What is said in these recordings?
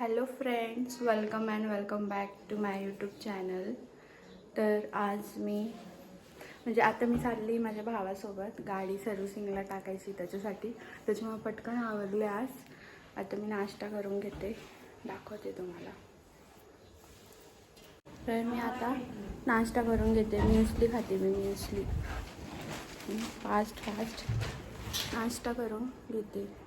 Hello friends welcome and welcome back to my YouTube channel तर आज मी म्हणजे आता मी चालली माझ्या भावासोबत. गाडी सर्व्हिसिंगला टाकायची त्याच्यासाठी. त्याच्यामुळे पटकन आवडले आज. आता मी नाश्ता करून घेते. दाखवते तुम्हाला. तर मी आता नाश्ता करून घेते. म्युसली खाते मी म्युसली. फास्ट फास्ट नाश्ता करून घेते.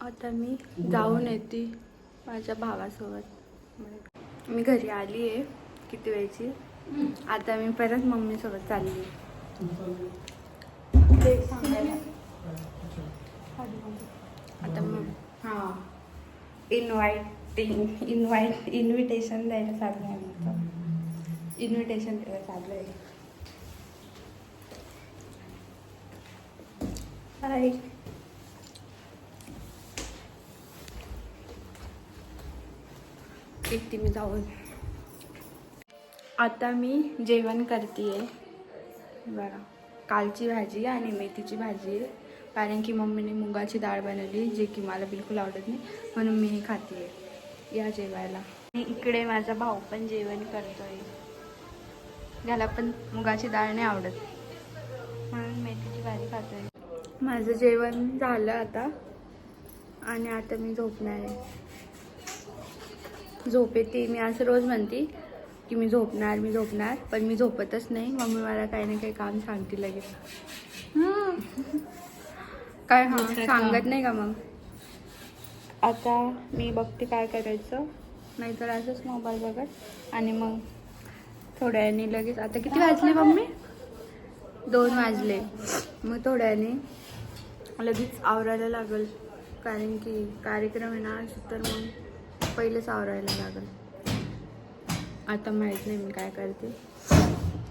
आता मी जाऊन येते माझ्या भावासोबत. मी घरी आली आहे किती वेळची? आता मी परत मम्मीसोबत चालली ते आता मग हां. इन्व्हायटिंग इन्व्हाइट इन्व्हिटेशन द्यायला चाललं आहे आमचं. इन्व्हिटेशन द्यायला चाललं आहे. हाय एकटी मी जाऊन. आता मी जेवण करते बघा कालची भाजी आणि मेथीची भाजी. आहे कारण की मम्मीने मुगाची डाळ बनवली जे की मला बिलकुल आवडत नाही म्हणून मी हे खाते या जेवायला. इकडे माझा भाऊ पण जेवण करतोय. त्याला पण मुगाची डाळ नाही आवडत. म्हणून मेथीची भाजी खातोय. माझं जेवण झालं आता. आणि आता मी झोपणार आहे. झोप येते मी असं रोज म्हणते की मी झोपणार मी झोपणार पण मी झोपतच नाही. मम्मी मला काही ना काही काम सांगते लगेच. काय हा. सांगत नाही का मग? आता मी बघते काय करायचं. नाहीतर असंच मोबाईल बघत. आणि मग थोड्या वेळाने लगेच आता किती वाजले मम्मी? दोन वाजले. मग थोड्या वेळाने लगेच आवरायला लागल. कारण की कार्यक्रम आहे ना तर मग पहिलेच आवरायला लागल. आता माहीत नाही मी काय करते.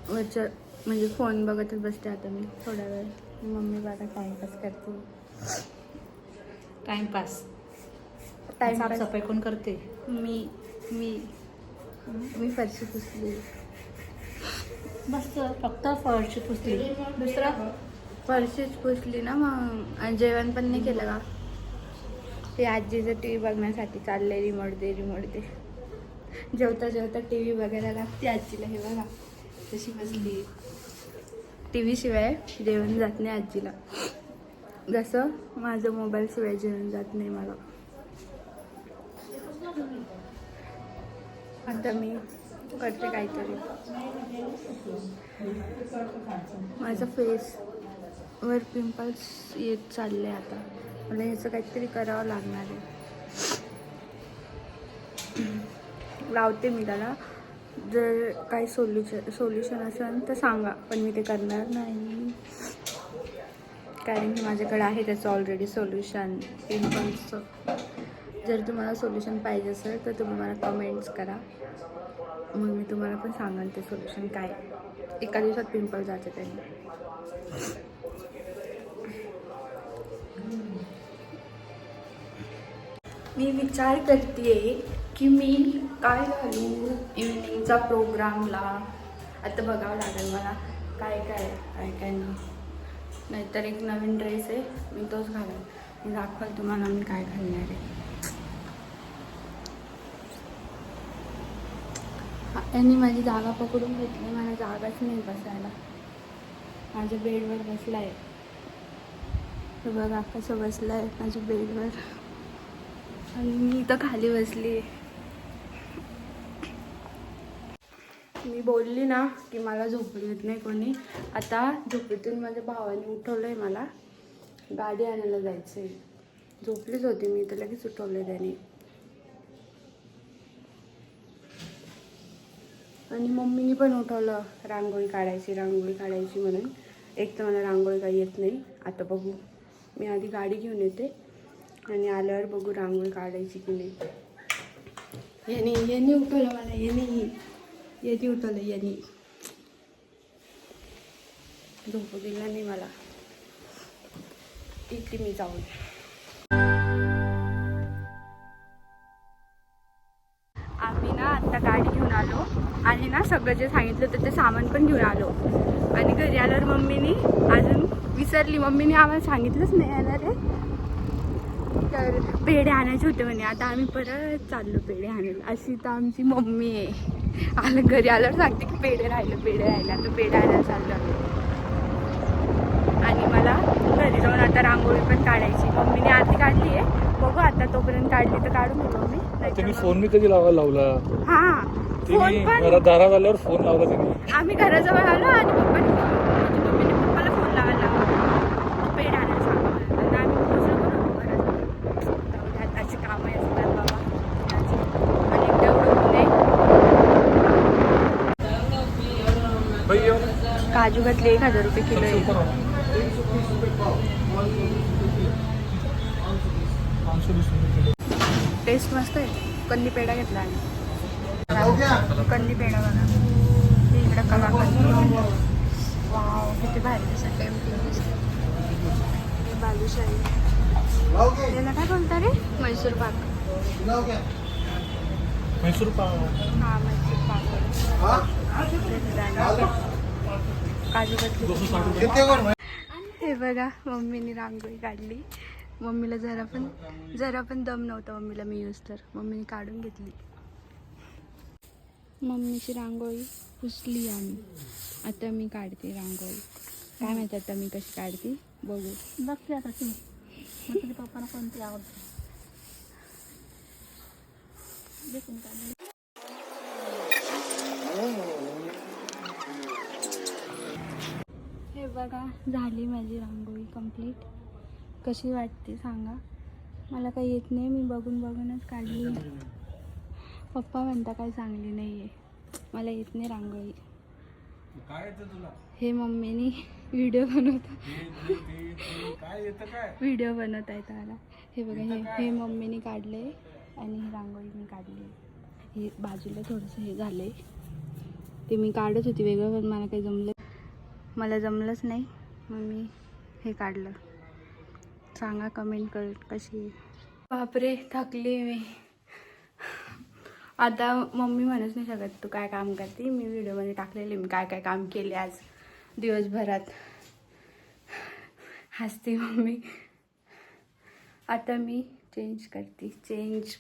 वरच्या म्हणजे फोन बघतच बसते आता मी. थोड्या वेळ. मम्मी बाबा टाईमपास करते. टाइमपास टाईमपास साफसफाई कोण करते? मी मी. मी फरशी पुसली बस फक्त फरशी पुसली दुसरं? फरशीच पुसली ना मग. जेवण पण नाही केलं का? ते आजीचं टी व्ही बघण्यासाठी चालले रिमोट दे रिमोट दे जेवता जेवता टी व्ही बघायला लागते आजीला हे बघा. तशी बसली. टी व्ही शिवाय जेवण जात नाही आजीला. जसं माझं मोबाईल शिवाय जेवण जात नाही मला. आता मी करते काहीतरी. माझा फेस वर पिंपल्स येत चालले आता. मला ह्याचं काहीतरी करावं लागणार आहे. लावते मी त्याला. जर काही सोल्युशन सोल्युशन असेल तर सांगा पण मी ते करणार नाही. कारण की माझ्याकडे आहे त्याचं ऑलरेडी सोल्युशन पिंपल्सचं जर तुम्हाला सोल्युशन पाहिजे असेल तर तुम्ही मला कमेंट्स करा. मग मी तुम्हाला पण सांगेन ते सोल्युशन काय एका दिवसात पिंपल जाते त्यांनी. मी विचार करते की मी काय घालू इव्हिनिंगचा प्रोग्रामला आता बघावं लागेल मला काय काय काय काय नाही. नाहीतर एक नवीन ड्रेस आहे मी तोच घालेन मी दाखवाल तुम्हाला मी काय घालणार आहे. त्यांनी माझी जागा पकडून घेतली मला जागाच नाही बसायला. माझ्या बेडवर बसला आहे बघा कसं बसलं आहे माझ्या बेडवर आणि मी तर खाली बसली. मी बोलली ना की मला झोपू येत नाही कोणी. आता झोपेतून माझ्या भावाने उठवलं आहे मला. गाडी आणायला जायचं आहे झोपलीच होती मी तर लगेच उठवलं त्याने. आणि मम्मीने पण उठवलं रांगोळी काढायची रांगोळी काढायची म्हणून. एक तर मला रांगोळी काही येत नाही. आता बघू. मी आधी गाडी घेऊन येते. आणि आल्यावर बघू रांगोळी काढायची की नाही. याने यांनी उठवलं मला याने याने उठवलं याने. झोपू दिला नाही मला. इथे मी जाऊन. आम्ही ना आता गाडी घेऊन आलो. आणि ना सगळं जे सांगितलं होतं ते सामान पण घेऊन आलो. आणि घरी आल्यावर मम्मीनी अजून विसरली. मम्मीने आम्हाला सांगितलंच नाही येणार आहे. तर पेढे आणायचे होते म्हणे. आता आम्ही परत चाललो पेढे आणायला. अशी तर आमची मम्मी आहे. आलं घरी आल्यावर सांगते की पेढे राहिले पेढे राहिले. आता पेढे आणायला चाललो आम्ही. आणि मला घरी जाऊन आता रांगोळी पण काढायची. मम्मीने आधी काढली आहे. बघू आता तोपर्यंत काढली तर काढून घेऊ मम्मी. त्यांनी मग- फोन मी कधी लावायला लावला? हा. फोन पण घरात दारात आल्यावर फोन लावला आम्ही घराजवळ आलो आणि पप्पाने म्हणजे मम्मीने पप्पाला फोन लावायला लावला पेढ आणायला सांगा मला तर आम्ही पोहोचलो पण होतो घराजवळ जाऊ दे, आताची कामं असतात बाबा त्याची. आणि एकदा एवढं ऊन आहे. भैया काजू घातले एक हजार रुपये किलो आहे. टेस्ट मस्त आहे. कंदी पेढा घेतला आणि कंदी पेढा बघा. हे इकडं कला कंदी वाव किती भारी दिसते हे बालुशाही. त्याला काय बोलता रे? मैसूर पाक. म्हैसूर पाव हा मैसूर पाक. काजू कतली हे बघा मम्मीने रांगोळी काढली. मम्मीला जरा पण जरा पण दम नव्हता मम्मीला मी यूज तर. मम्मीने काढून घेतली. मम्मीची रांगोळी पुसली आम्ही. आता मी काढते रांगोळी. काय माहिती आता मी कशी काढते? बघू. बघते आता तू. पप्पाला कोणती आवडते? हे बघा झाली माझी रांगोळी कंप्लीट कशी वाटते सांगा. मला काही येत नाही मी बघून बघूनच काढली पप्पा म्हणता काही चांगली नाही आहे मला येत नाही रांगोळी. काय येतं तुला? हे मम्मीनी व्हिडिओ बनवता. व्हिडिओ बनवता येतं मला. हे बघा हे हे मम्मीने काढले आणि ही रांगोळी मी काढली. हे बाजूला थोडंसं हे झालंय. ते मी काढत होती वेगळं पण मला काही जमलं मला जमलंच नाही. मग मी हे काढलं. सांगा कमेंट कर कशी बापरे थकली मी. आता मम्मी म्हणूच नाही शकत तू काय काम करते? मी व्हिडिओमध्ये टाकलेले मी काय काय काम केले आज? दिवसभरात. हसते मम्मी. आता मी चेंज करते. चेंज